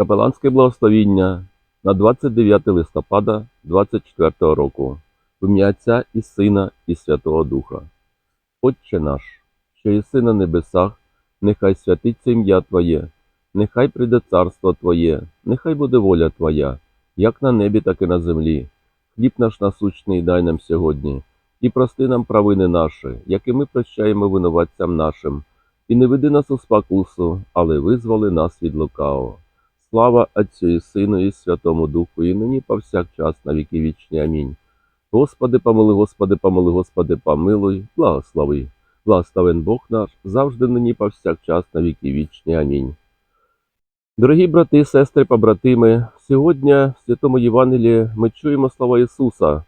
Капеланське благословіння на 29 листопада 24 року. В ім'я Отця і Сина і Святого Духа. Отче наш, що єси на небесах, нехай святиться ім'я Твоє, нехай прийде царство Твоє, нехай буде воля Твоя, як на небі, так і на землі. Хліб наш насущний дай нам сьогодні, і прости нам провини наші, як і ми прощаємо винуватцям нашим. І не веди нас у спокусу, але визволи нас від лукавого. Слава Отцю і Сину і Святому Духу, і нині повсякчас на віки вічні. Амінь. Господи, помилуй, Господи, помилуй, Господи, помилуй, благослови. Благословен Бог наш, завжди нині повсякчас на віки вічні. Амінь. Дорогі брати, сестри, побратими, сьогодні в Святому Євангелії ми чуємо слова Ісуса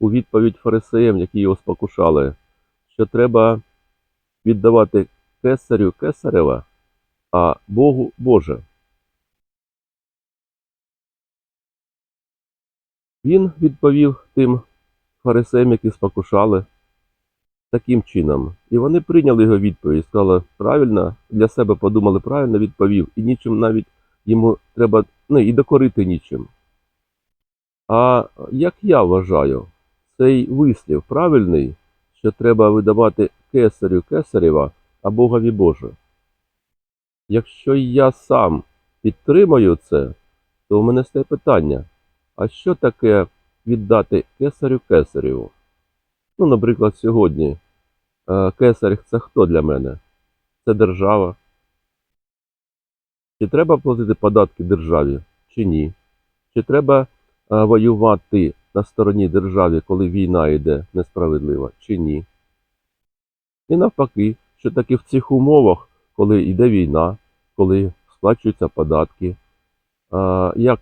у відповідь фарисеям, які його спокушали, що треба віддавати кесарю кесарева, а Богу Боже. Він відповів тим фарисеям, які спокушали, таким чином. І вони прийняли його відповідь, сказали, правильно, для себе подумали, правильно відповів, і нічим навіть йому треба, ну і докорити нічим. А як я вважаю, цей вислів правильний, що треба видавати кесарю кесарєва, а Богові Боже. Якщо я сам підтримую це, то у мене стає питання, а що таке віддати кесарю кесарєву? Ну, наприклад, сьогодні е, кесар це хто для мене? Це держава. Чи треба платити податки державі, чи ні? Чи треба е, воювати на стороні держави, коли війна йде несправедлива, чи ні? І навпаки, що таки в цих умовах, коли йде війна, коли сплачуються податки, як,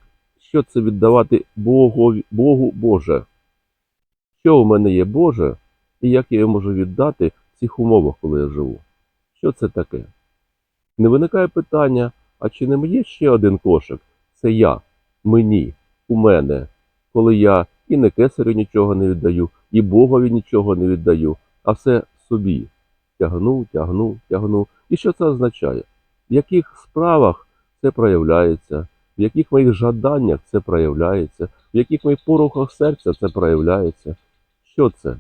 що це віддавати Богу, Богу Боже? Що у мене є Боже, і як я його можу віддати в цих умовах, коли я живу? Що це таке? Не виникає питання, а чи не є ще один кошик? Це я, мені, у мене, коли я і не кесарю нічого не віддаю, і Богові нічого не віддаю, а все собі. Тягну, тягну, тягну. І що це означає? В яких справах це проявляється, в яких моїх жаданнях це проявляється, в яких моїх порухах серця це проявляється. Що це?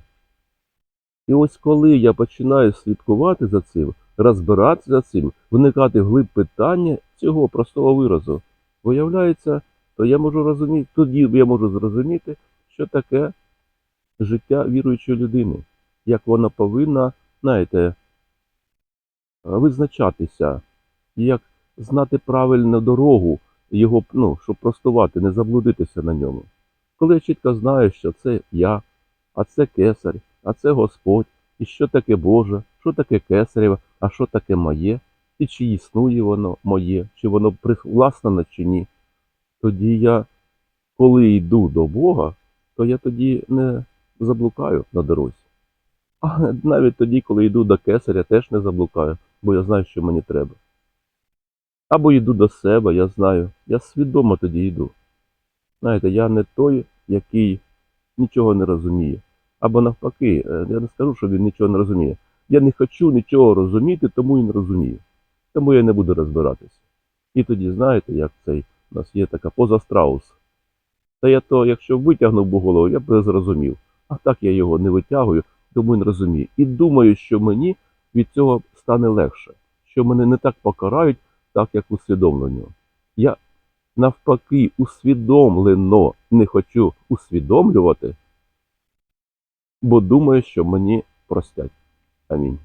І ось коли я починаю слідкувати за цим, розбиратися за цим, вникати в глиб питання цього простого виразу, виявляється, то я можу розуміти, тоді я можу зрозуміти, що таке життя віруючої людини, як вона повинна, знаєте, визначатися, як знати правильну дорогу, його, ну, щоб простувати, не заблудитися на ньому. Коли я чітко знаю, що це я, а це кесар, а це Господь, і що таке Боже, що таке кесарєве, а що таке моє, і чи існує воно моє, чи воно привласнено, чи ні, тоді я, коли йду до Бога, то я тоді не заблукаю на дорозі. А навіть тоді, коли йду до кесаря, теж не заблукаю, бо я знаю, що мені треба. Або йду до себе, я знаю, я свідомо тоді йду. Знаєте, я не той, який нічого не розуміє. Або навпаки, е, я не скажу, що він нічого не розуміє. Я не хочу нічого розуміти, тому і не розумію. Тому я не буду розбиратися. І тоді, знаєте, як цей у нас є така поза страус. Та я то, якщо витягнув би голову, я б зрозумів. А так я його не витягую, тому і не розумію. І думаю, що мені від цього стане легше, що мене не так покарають, так як усвідомлено. Я навпаки усвідомлено не хочу усвідомлювати, бо думаю, що мені простять. Амінь.